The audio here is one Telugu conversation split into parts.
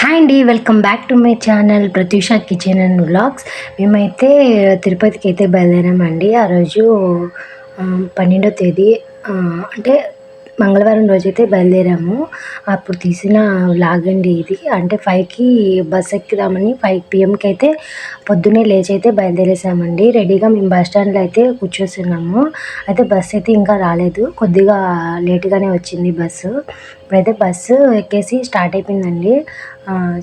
హాయ్ అండి welcome back to my channel Prathyusha kitchen and vlogs మేమైతే తిరుపతికి అయితే బయలుదేరామండి. ఆ రోజు పన్నెండో తేదీ అంటే మంగళవారం రోజైతే బయలుదేరాము. అప్పుడు తీసిన వ్లాగ్ అండి ఇది. అంటే ఫైవ్కి బస్ ఎక్కుదామని ఫైవ్ పిఎంకి అయితే పొద్దున్నే లేచి అయితే బయలుదేరేసామండి. రెడీగా మేము బస్ స్టాండ్లో అయితే కూర్చొస్తున్నాము. అయితే బస్ అయితే ఇంకా రాలేదు. కొద్దిగా లేట్గానే వచ్చింది బస్సు. ఇప్పుడైతే బస్సు ఎక్కేసి స్టార్ట్ అయిపోయిందండి.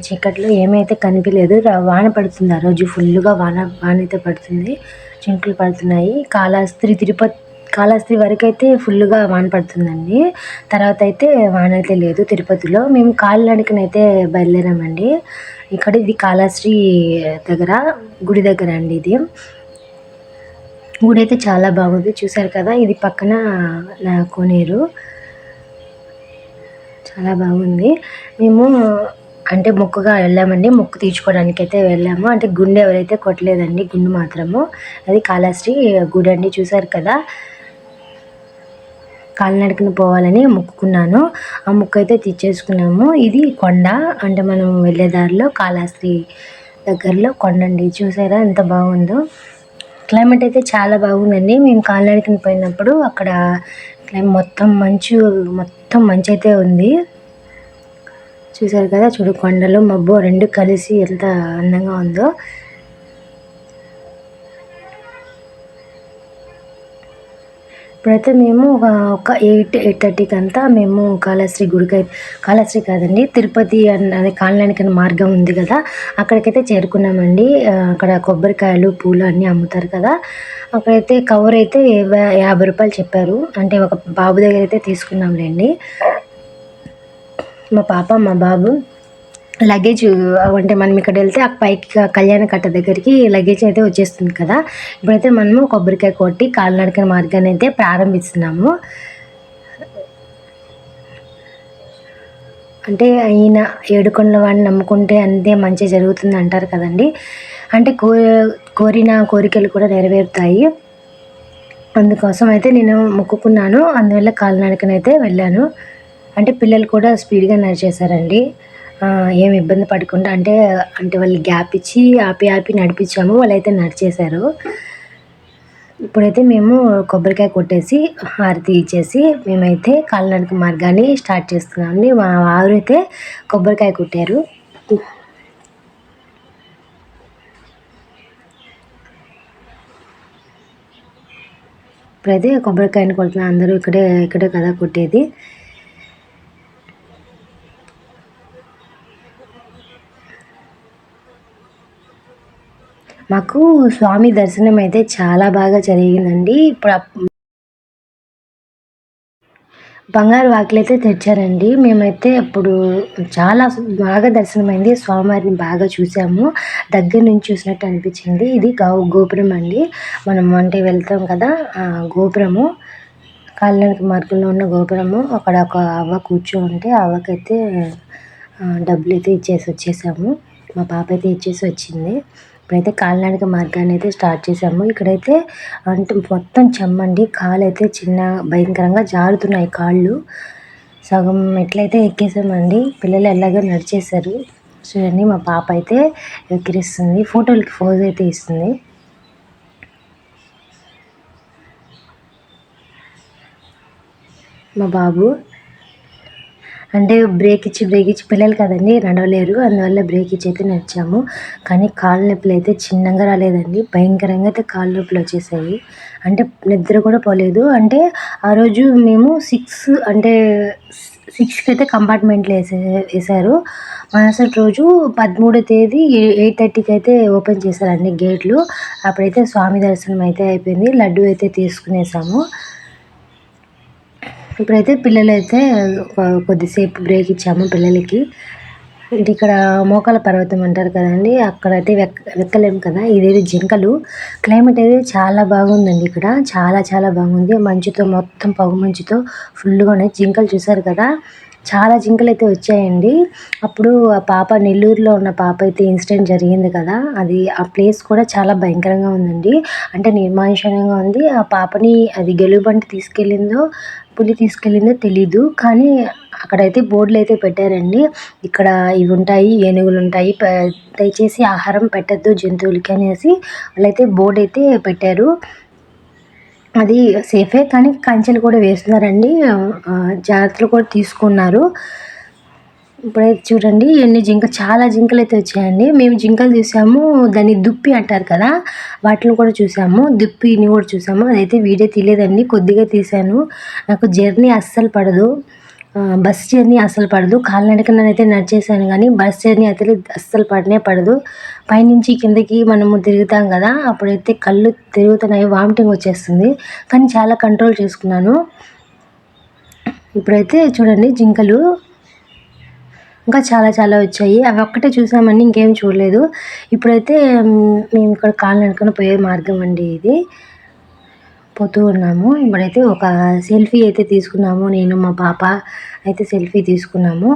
చీకట్లో ఏమైతే కనిపించలేదు వాన పడుతుంది ఆ రోజు. ఫుల్గా వాన వాన అయితే పడుతుంది. చినుకులు పడుతున్నాయి. కాళహస్తి తిరుపతి కాళహస్తి వరకు అయితే ఫుల్గా వాన పడుతుందండి. తర్వాత అయితే వాన అయితే లేదు తిరుపతిలో. మేము కాలినడకనైతే బయలుదేరామండి. ఇక్కడ ఇది కాళహస్తి దగ్గర గుడి దగ్గర అండి ఇది. గుడి అయితే చాలా బాగుంది. చూసారు కదా ఇది పక్కన నా కోనేరు. చాలా బాగుంది. మేము అంటే మొక్కుగా వెళ్ళామండి. మొక్కు తీర్చుకోవడానికి అయితే వెళ్ళాము. అంటే గుండె ఎవరైతే కొట్టలేదండి గుండు మాత్రము. అది కాళహస్తి గుడి అండి. చూసారు కదా కాలినడకన పోవాలని మొక్కుకున్నాను. ఆ మొక్క అయితే తెచ్చేసుకున్నాము ఇది కొండ. అంటే మనం వెళ్ళే దారిలో కాళహస్తి దగ్గరలో కొండ అండి. చూసారా? ఎంత బాగుందో. క్లైమేట్ అయితే చాలా బాగుందండి. మేము కాలినడకన పోయినప్పుడు అక్కడ క్లైమేట్ మొత్తం మంచు మొత్తం మంచు అయితే ఉంది. చూసారు కదా? చూడు కొండలు మబ్బు రెండు కలిసి ఎంత అందంగా ఉందో. ఇప్పుడైతే మేము ఒక ఒక ఎయిట్ ఎయిట్ థర్టీకి అంతా మేము కాళహస్తి గుడికి అయితే కాదండి తిరుపతి అన్న అదే కాలనానికి మార్గం ఉంది కదా అక్కడికైతే చేరుకున్నామండి. అక్కడ కొబ్బరికాయలు పూలు అన్నీ అమ్ముతారు కదా. అక్కడైతే కవర్ అయితే యాభై రూపాయలు చెప్పారు. అంటే ఒక బాబు దగ్గర అయితే తీసుకున్నాంలేండి. మా పాప మా బాబు లగేజ్ uh, అంటే మనం ఇక్కడ వెళ్తే ఆ పైకి కళ్యాణ కట్ట దగ్గరికి లగేజ్ అయితే వచ్చేస్తుంది కదా. ఇప్పుడైతే మనము కొబ్బరికాయ కొట్టి కాలినడకన మార్గాన్ని అయితే ప్రారంభిస్తున్నాము. అంటే ఈయన ఏడుకొండ వాడిని నమ్ముకుంటే అంతే మంచి జరుగుతుంది అంటారు కదండి. అంటే కో కోరిన కోరికలు కూడా నెరవేరుతాయి. అందుకోసం అయితే నేను మొక్కుకున్నాను. అందువల్ల కాలినడకనైతే వెళ్ళాను. అంటే పిల్లలు కూడా స్పీడ్గా నడిచేశారండి. ఏమి ఇబ్బంది పడకుండా అంటే అంటే వాళ్ళు గ్యాప్ ఇచ్చి ఆపి ఆపి నడిపించాము. వాళ్ళైతే నడిచేశారు. ఇప్పుడైతే మేము కొబ్బరికాయ కొట్టేసి హారతి ఇచ్చేసి మేమైతే కాలినడక మార్గాన్ని స్టార్ట్ చేస్తున్నామండి మా వారు అయితే కొబ్బరికాయ కొట్టారు. ఇప్పుడైతే కొబ్బరికాయని కొడుతున్నా అందరూ ఇక్కడే ఇక్కడే కదా కొట్టేది. మాకు స్వామి దర్శనం అయితే చాలా బాగా జరిగిందండి. ఇప్పుడు బంగారు వాకిలైతే అయితే తెచ్చారండి. మేమైతే అప్పుడు చాలా బాగా దర్శనమైంది. స్వామివారిని బాగా చూసాము. దగ్గర నుంచి చూసినట్టు అనిపించింది. ఇది గౌ గోపురం అండి. మనం అంటే వెళ్తాం కదా గోపురము. కాలినడక మార్గంలో ఉన్న గోపురము. అక్కడ ఒక అవ్వ కూర్చోంటే అవ్వకైతే డబ్బులు అయితే ఇచ్చేసి వచ్చేసాము. మా పాప అయితే ఇచ్చేసి వచ్చింది. ఇప్పుడైతే కాలినడక మార్గాన్ని అయితే స్టార్ట్ చేసాము ఇక్కడైతే అంటే మొత్తం చెమ్మండి. కాలు అయితే చిన్న భయంకరంగా జారుతున్నాయి కాళ్ళు. సగం మెట్లయితే ఎక్కేసామండి. పిల్లలు ఎలాగో నడిచేశారు. చూడండి మా పాప అయితే ఎక్కిరిస్తుంది. ఫోటోలకి ఫోజ్ అయితే ఇస్తుంది. మా బాబు అంటే బ్రేక్ ఇచ్చి బ్రేక్ ఇచ్చి పిల్లలు కదండి నడవలేరు. అందువల్ల బ్రేక్ ఇచ్చి అయితే నడిచాము. కానీ కాళ్ళ నొప్పులు అయితే చిన్నగా రాలేదండి. భయంకరంగా అయితే కాళ్ళ నొప్పులు వచ్చేసాయి. అంటే నిద్ర కూడా పోలేదు. అంటే ఆ రోజు మేము సిక్స్ అంటే సిక్స్కి అయితే కంపార్ట్మెంట్లు వేసే వేశారు. మరుసటి రోజు పదమూడో తేదీ ఎయిట్ థర్టీకి అయితే ఓపెన్ చేశారండి గేట్లు అప్పుడైతే స్వామి దర్శనం అయితే అయిపోయింది. లడ్డు అయితే తీసుకునేసాము. ఇప్పుడైతే పిల్లలైతే కొద్దిసేపు బ్రేక్ ఇచ్చాము పిల్లలకి. ఇది ఇక్కడ మోకాల పర్వతం అంటారు కదండి అక్కడైతే వెక్ వెక్కలేము కదా ఇదేది జింకలు. క్లైమేట్ అయితే చాలా బాగుందండి ఇక్కడ చాలా చాలా బాగుంది. మంచుతో మొత్తం పొగ మంచుతో ఫుల్గా ఉన్నాయి జింకలు చూసారు కదా. చాలా జింకలు అయితే వచ్చాయండి. అప్పుడు ఆ పాప నెల్లూరులో ఉన్న పాప అయితే ఇన్సిడెంట్ జరిగింది కదా అది ఆ ప్లేస్ కూడా చాలా భయంకరంగా ఉందండి. అంటే నిర్మానుషంగా ఉంది. ఆ పాపని అది గెలుబంటి తీసుకెళ్ళిందో పులి తీసుకెళ్ళిందో తెలీదు. కానీ అక్కడైతే బోర్డులు అయితే పెట్టారండి. ఇక్కడ ఇవి ఉంటాయి ఏనుగులు ఉంటాయి. దయచేసి ఆహారం పెట్టద్దు జంతువులకి అనేసి వాళ్ళైతే బోర్డు అయితే పెట్టారు. అది సేఫే కానీ కంచెలు కూడా వేస్తున్నారండి. జాగ్రత్తలు కూడా తీసుకున్నారు. ఇప్పుడైతే చూడండి ఎన్ని జింక చాలా జింకలు అయితే వచ్చాయండి. మేము జింకలు చూసాము దాన్ని దుప్పి అంటారు కదా వాటిని కూడా చూసాము. దుప్పిని కూడా చూసాము. అదైతే వీడియో తీయలేదండి కొద్దిగా తీశాను. నాకు జర్నీ అస్సలు పడదు. బస్ జర్నీ అస్సలు పడదు. కాలినడకనైతే నడిచేసాను కానీ బస్ జర్నీ అయితే అస్సలు పడనే పడదు. పైనుంచి కిందకి మనము తిరుగుతాం కదా అప్పుడైతే కళ్ళు తిరుగుతున్నాయి వామిటింగ్ వచ్చేస్తుంది. కానీ చాలా కంట్రోల్ చేసుకున్నాను. ఇప్పుడైతే చూడండి జింకలు ఇంకా చాలా చాలా వచ్చాయి. అవి ఒక్కటే చూసామండి ఇంకేం చూడలేదు. ఇప్పుడైతే మేము ఇక్కడ కాలినడకన పోయే మార్గం అండి ఇది. పోతూ ఉన్నాము. ఇప్పుడైతే ఒక సెల్ఫీ అయితే తీసుకున్నాము. నేను మా పాప అయితే సెల్ఫీ తీసుకున్నాము.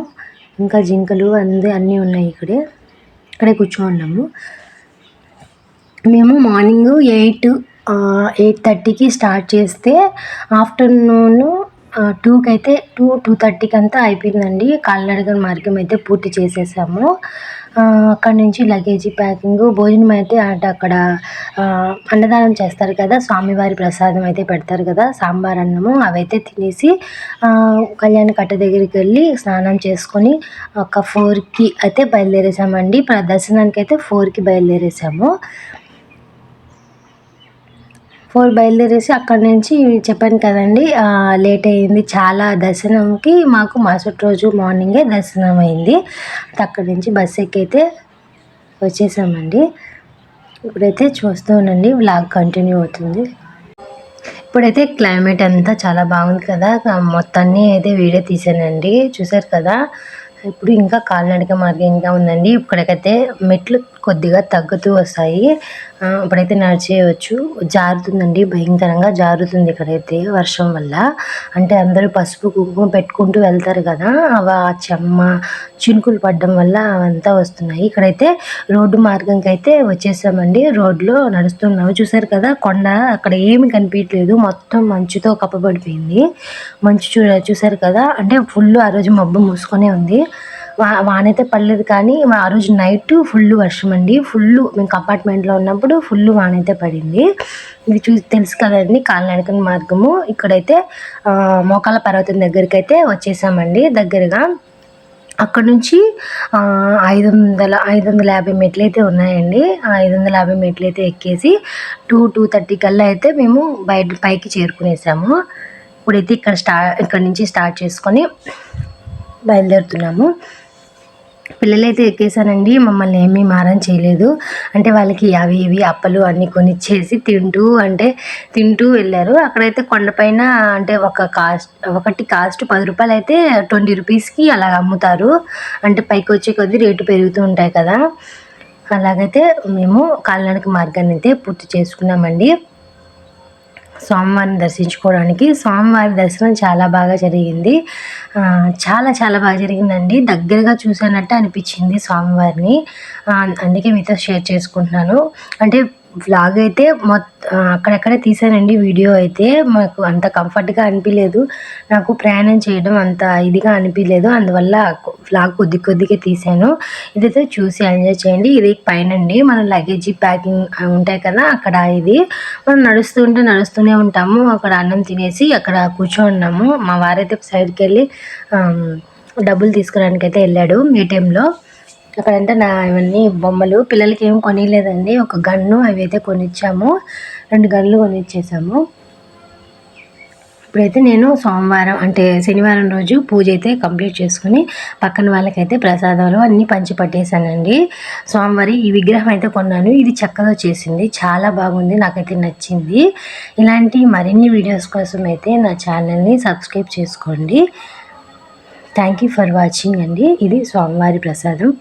ఇంకా జింకలు అందే అన్నీ ఉన్నాయి ఇక్కడే. ఇక్కడే కూర్చోన్నాము మేము మార్నింగ్ ఎయిట్ ఎయిట్ థర్టీకి స్టార్ట్ చేస్తే ఆఫ్టర్నూన్ టూకి అయితే టూ టూ థర్టీకి అంతా అయిపోయిందండి. కాలినడక మార్గం అయితే పూర్తి చేసేసాము. అక్కడ నుంచి లగేజీ ప్యాకింగ్ భోజనం అయితే అంటే అక్కడ అన్నదానం చేస్తారు కదా స్వామివారి ప్రసాదం అయితే పెడతారు కదా సాంబార్ అన్నము అవైతే తినేసి కళ్యాణ కట్ట దగ్గరికి వెళ్ళి స్నానం చేసుకొని ఒక ఫోర్కి అయితే బయలుదేరేసామండి. దర్శనానికి అయితే ఫోర్కి బయలుదేరేసాము. ఫోర్ బయలుదేరేసి అక్కడి నుంచి చెప్పాను కదండి లేట్ అయ్యింది. చాలా దర్శనంకి మాకు మరుసటి రోజు మార్నింగే దర్శనం అయింది. అక్కడి నుంచి బస్ ఎక్కైతే వచ్చేసామండి. ఇప్పుడైతే చూస్తూ ఉండండి వ్లాగ్ కంటిన్యూ అవుతుంది. ఇప్పుడైతే క్లైమేట్ అంతా చాలా బాగుంది కదా. మొత్తాన్ని అయితే వీడియో తీసానండి. చూసారు కదా? ఇప్పుడు ఇంకా కాలినడక మార్గం ఇంకా ఉందండి. ఇక్కడికైతే మెట్లు కొద్దిగా తగ్గుతూ వస్తాయి. ఇప్పుడైతే నడిచేయవచ్చు జారుతుందండి భయంకరంగా జారుతుంది ఇక్కడైతే వర్షం వల్ల. అంటే అందరూ పసుపు కుంకుమ పెట్టుకుంటూ వెళ్తారు కదా అవి ఆ చెమ్మ చినుకులు పడడం వల్ల అవంతా వస్తున్నాయి. ఇక్కడైతే రోడ్డు మార్గంకి అయితే వచ్చేసామండి. రోడ్లో నడుస్తున్నాము. చూసారు కదా కొండ అక్కడ ఏమి కనిపించలేదు మొత్తం మంచుతో కప్పబడిపోయింది. మంచు చూ చూసారు కదా అంటే ఫుల్ ఆ రోజు మబ్బు మూసుకొనే ఉంది. వా వానైతే పడలేదు కానీ ఆ రోజు నైట్ ఫుల్ వర్షం అండి. ఫుల్ మేము అపార్ట్మెంట్లో ఉన్నప్పుడు ఫుల్ వానైతే పడింది. ఇది చూసి తెలుసు కదండి కాలినడకన మార్గము. ఇక్కడైతే మోకాల పర్వతం దగ్గరికి అయితే వచ్చేసామండి దగ్గరగా. అక్కడ నుంచి ఐదు వందల ఐదు వందల యాభై మెట్లు అయితే ఉన్నాయండి. ఐదు వందల యాభై మెట్లు అయితే ఎక్కేసి టూ టూ థర్టీ కల్లా అయితే మేము బయట పైకి చేరుకునేసాము. ఇప్పుడైతే ఇక్కడ స్టా ఇక్కడ నుంచి స్టార్ట్ చేసుకొని బయలుదేరుతున్నాము. పిల్లలైతే ఎక్కేసానండి మమ్మల్ని ఏమీ మారం చేయలేదు. అంటే వాళ్ళకి అవి ఇవి అప్పలు అన్నీ కొనిచ్చేసి తింటూ అంటే తింటూ వెళ్ళారు. అక్కడైతే కొండపైన అంటే ఒక కాస్ట్ ఒకటి కాస్ట్ పది రూపాయలు అయితే ట్వంటీ రూపీస్కి అలా అమ్ముతారు. అంటే పైకి వచ్చే కొద్దీ రేటు పెరుగుతూ ఉంటాయి కదా. అలాగైతే మేము కాలినడక మార్గాన్ని అయితే పూర్తి చేసుకున్నామండి. స్వామివారిని దర్శించుకోవడానికి. స్వామివారి దర్శనం చాలా బాగా జరిగింది. చాలా చాలా బాగా జరిగిందండి. దగ్గరగా చూసానట్టు అనిపించింది స్వామివారిని. అందుకే మీతో షేర్ చేసుకుంటున్నాను. అంటే వ్లాగ్ అయితే మొత్తం అక్కడక్కడ తీసానండి వీడియో అయితే. మాకు అంత కంఫర్ట్గా అనిపించలేదు నాకు ప్రయాణం చేయడం అంత ఇదిగా అనిపించలేదు అందువల్ల వ్లాగ్ కొద్ది కొద్దిగా తీసాను. ఇదైతే చూసి ఎంజాయ్ చేయండి. ఇది పైన అండి మన లగేజీ ప్యాకింగ్ ఉంటాయి కదా అక్కడ ఇది. మనం నడుస్తుంటే నడుస్తూనే ఉంటాము. అక్కడ అన్నం తినేసి అక్కడ కూర్చోన్నాము. మా వారైతే సైడ్కి వెళ్ళి డబ్బులు తీసుకోవడానికి అయితే వెళ్ళాడు ఏటీఎంలో టైంలో అక్కడంతా నా ఇవన్నీ బొమ్మలు. పిల్లలకి ఏం కొనిలేదండి ఒక గన్ను అవి అయితే కొనిచ్చాము. రెండు గన్నులు కొనిచ్చేసాము. ఇప్పుడైతే నేను సోమవారం అంటే శనివారం రోజు పూజ అయితే కంప్లీట్ చేసుకుని పక్కన వాళ్ళకైతే ప్రసాదాలు అన్నీ పంచి పట్టేశానండి. సోమవారి ఈ విగ్రహం అయితే కొన్నాను. ఇది చక్కగా చేసింది. చాలా బాగుంది. నాకైతే నచ్చింది. ఇలాంటి మరిన్ని వీడియోస్ కోసం అయితే నా ఛానల్ని సబ్స్క్రైబ్ చేసుకోండి. థ్యాంక్ యూ ఫర్ వాచింగ్ అండి. ఇది స్వామివారి ప్రసాదం.